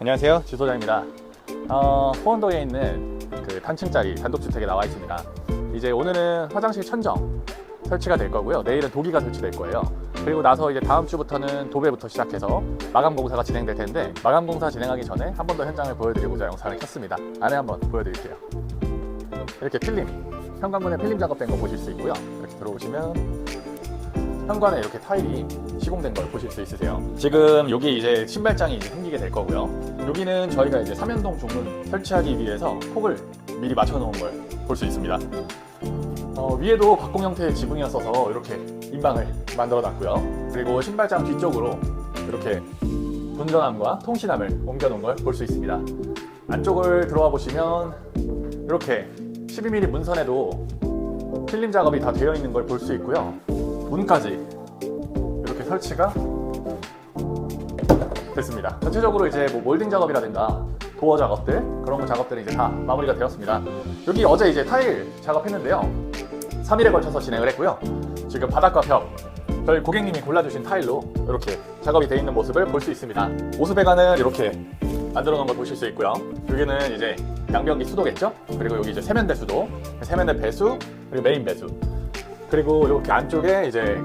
안녕하세요. 주소장입니다. 어, 호원도에 있는 그 단층짜리 단독주택에 나와 있습니다. 이제 오늘은 화장실 천정 설치가 될 거고요. 내일은 도기가 설치될 거예요. 그리고 나서 이제 다음 주부터는 도배부터 시작해서 마감 공사가 진행될 텐데 마감 공사 진행하기 전에 한 번 더 현장을 보여드리고자 영상을 켰습니다. 안에 한번 보여드릴게요. 이렇게 필름 현관문에 필름 작업된 거 보실 수 있고요. 이렇게 들어오시면 현관에 이렇게 타일이 시공된 걸 보실 수 있으세요. 지금 여기 이제 신발장이 이제 생기게 될 거고요. 여기는 저희가 이제 삼연동 중문 설치하기 위해서 폭을 미리 맞춰 놓은 걸 볼 수 있습니다. 어, 위에도 박공 형태의 지붕이었어서 이렇게 인방을 만들어 놨고요. 그리고 신발장 뒤쪽으로 이렇게 분전함과 통신함을 옮겨 놓은 걸 볼 수 있습니다. 안쪽을 들어와 보시면 이렇게 12mm 문선에도 필름 작업이 다 되어 있는 걸 볼 수 있고요. 문까지 이렇게 설치가 됐습니다. 전체적으로 이제 뭐 몰딩 작업이라든가 도어 작업들 그런 거 작업들이 이제 다 마무리가 되었습니다. 여기 어제 이제 타일 작업했는데요. 3일에 걸쳐서 진행을 했고요. 지금 바닥과 벽 저희 고객님이 골라주신 타일로 이렇게 작업이 되어 있는 모습을 볼 수 있습니다. 오수배관을 이렇게 만들어 놓은 걸 보실 수 있고요. 여기는 이제 양변기 수도겠죠? 그리고 여기 이제 세면대 수도, 세면대 배수, 그리고 메인 배수. 그리고 이렇게 안쪽에 이제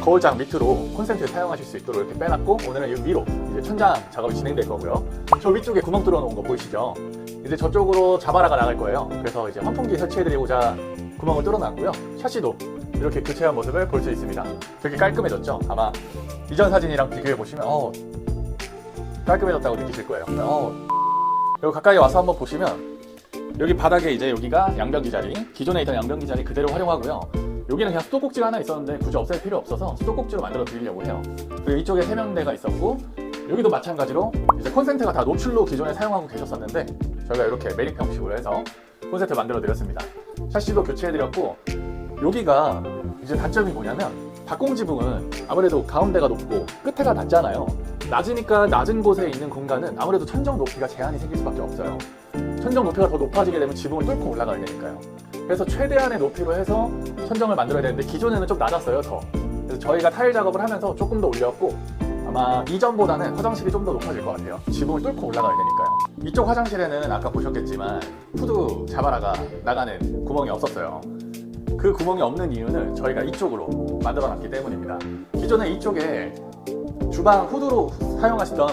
거울장 밑으로 콘센트를 사용하실 수 있도록 이렇게 빼놨고 오늘은 이 위로 이제 천장 작업이 진행될 거고요. 저 위쪽에 구멍 뚫어 놓은 거 보이시죠? 이제 저쪽으로 자바라가 나갈 거예요. 그래서 이제 환풍기 설치해드리고자 구멍을 뚫어놨고요. 샤시도 이렇게 교체한 모습을 볼 수 있습니다. 되게 깔끔해졌죠? 아마 이전 사진이랑 비교해 보시면 어, 깔끔해졌다고 느끼실 거예요. 어, 여기 가까이 와서 한번 보시면 여기 바닥에 이제 여기가 양변기 자리, 기존에 있던 양변기 자리 그대로 활용하고요. 여기는 그냥 수도꼭지가 하나 있었는데 굳이 없앨 필요 없어서 수도꼭지로 만들어 드리려고 해요. 그리고 이쪽에 세면대가 있었고 여기도 마찬가지로 이제 콘센트가 다 노출로 기존에 사용하고 계셨었는데 저희가 이렇게 매립 형식으로 해서 콘센트 만들어 드렸습니다. 샤시도 교체해 드렸고 여기가 이제 단점이 뭐냐면 박공 지붕은 아무래도 가운데가 높고 끝에가 낮잖아요. 낮으니까 낮은 곳에 있는 공간은 아무래도 천정 높이가 제한이 생길 수밖에 없어요. 천정 높이가 더 높아지게 되면 지붕을 뚫고 올라가야 되니까요. 그래서 최대한의 높이로 해서 천정을 만들어야 되는데 기존에는 좀 낮았어요 더. 그래서 저희가 타일 작업을 하면서 조금 더 올렸고 아마 이전보다는 화장실이 좀 더 높아질 것 같아요. 지붕을 뚫고 올라가야 되니까요. 이쪽 화장실에는 아까 보셨겠지만 후드 자바라가 나가는 구멍이 없었어요. 그 구멍이 없는 이유는 저희가 이쪽으로 만들어 놨기 때문입니다. 기존에 이쪽에 주방 후드로 사용하시던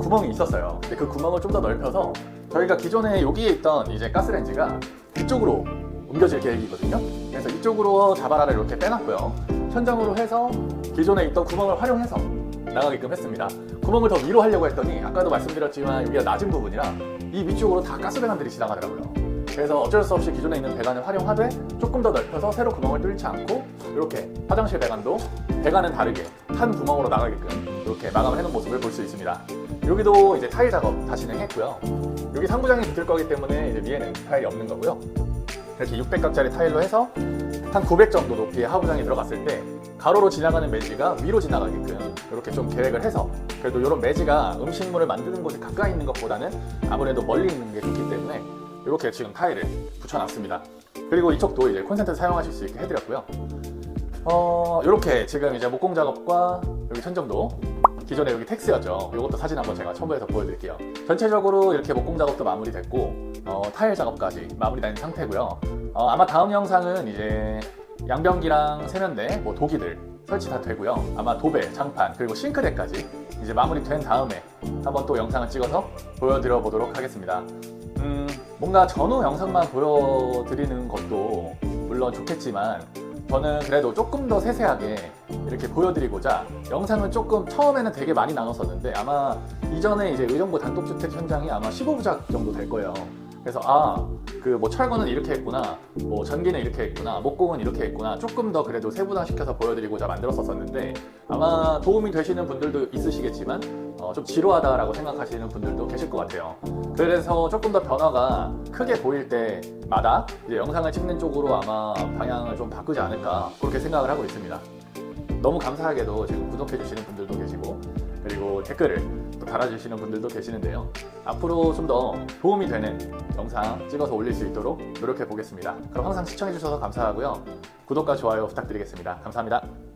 구멍이 있었어요. 근데 그 구멍을 좀 더 넓혀서 저희가 기존에 여기에 있던 이제 가스레인지가 이쪽으로 옮겨질 계획이거든요. 그래서 이쪽으로 자바라를 이렇게 빼놨고요. 천장으로 해서 기존에 있던 구멍을 활용해서 나가게끔 했습니다. 구멍을 더 위로 하려고 했더니 아까도 말씀드렸지만 여기가 낮은 부분이라 이 위쪽으로 다 가스배관들이 지나가더라고요. 그래서 어쩔 수 없이 기존에 있는 배관을 활용하되 조금 더 넓혀서 새로 구멍을 뚫지 않고 이렇게 화장실 배관도 배관은 다르게 한 구멍으로 나가게끔 이렇게 마감을 해놓은 모습을 볼 수 있습니다. 여기도 이제 타일 작업 다 진행했고요. 여기 상부장이 붙을 거기 때문에 이제 위에는 타일이 없는 거고요. 이렇게 600각짜리 타일로 해서 한 900 정도 높이의 하부장이 들어갔을 때 가로로 지나가는 매지가 위로 지나가게끔 이렇게 좀 계획을 해서 그래도 이런 매지가 음식물을 만드는 곳에 가까이 있는 것보다는 아무래도 멀리 있는 게 좋기 때문에 이렇게 지금 타일을 붙여놨습니다. 그리고 이쪽도 이제 콘센트 사용하실 수 있게 해드렸고요. 어, 이렇게 지금 이제 목공 작업과 여기 천정도 기존에 여기 텍스였죠. 이것도 사진 한번 제가 첨부해서 보여드릴게요. 전체적으로 이렇게 목공 작업도 마무리됐고 어, 타일 작업까지 마무리 된 상태고요. 어, 아마 다음 영상은 이제 양변기랑 세면대, 뭐 도기들 설치 다 되고요. 아마 도배, 장판 그리고 싱크대까지 이제 마무리 된 다음에 한번 또 영상을 찍어서 보여드려 보도록 하겠습니다. 음, 뭔가 전후 영상만 보여드리는 것도 물론 좋겠지만 저는 그래도 조금 더 세세하게 이렇게 보여드리고자 영상은 조금 처음에는 되게 많이 나눴었는데 아마 이전에 이제 의정부 단독주택 현장이 아마 15부작 정도 될 거예요. 그래서 아, 그 뭐 철거는 이렇게 했구나, 뭐 전기는 이렇게 했구나, 목공은 이렇게 했구나, 조금 더 그래도 세분화 시켜서 보여드리고자 만들었었는데 아마 도움이 되시는 분들도 있으시겠지만 어, 좀 지루하다라고 생각하시는 분들도 계실 것 같아요. 그래서 조금 더 변화가 크게 보일 때마다 이제 영상을 찍는 쪽으로 아마 방향을 좀 바꾸지 않을까 그렇게 생각을 하고 있습니다. 너무 감사하게도 지금 구독해 주시는 분들도 계시고 그리고 댓글을 또 달아주시는 분들도 계시는데요. 앞으로 좀 더 도움이 되는 영상 찍어서 올릴 수 있도록 노력해 보겠습니다. 그럼 항상 시청해주셔서 감사하고요. 구독과 좋아요 부탁드리겠습니다. 감사합니다.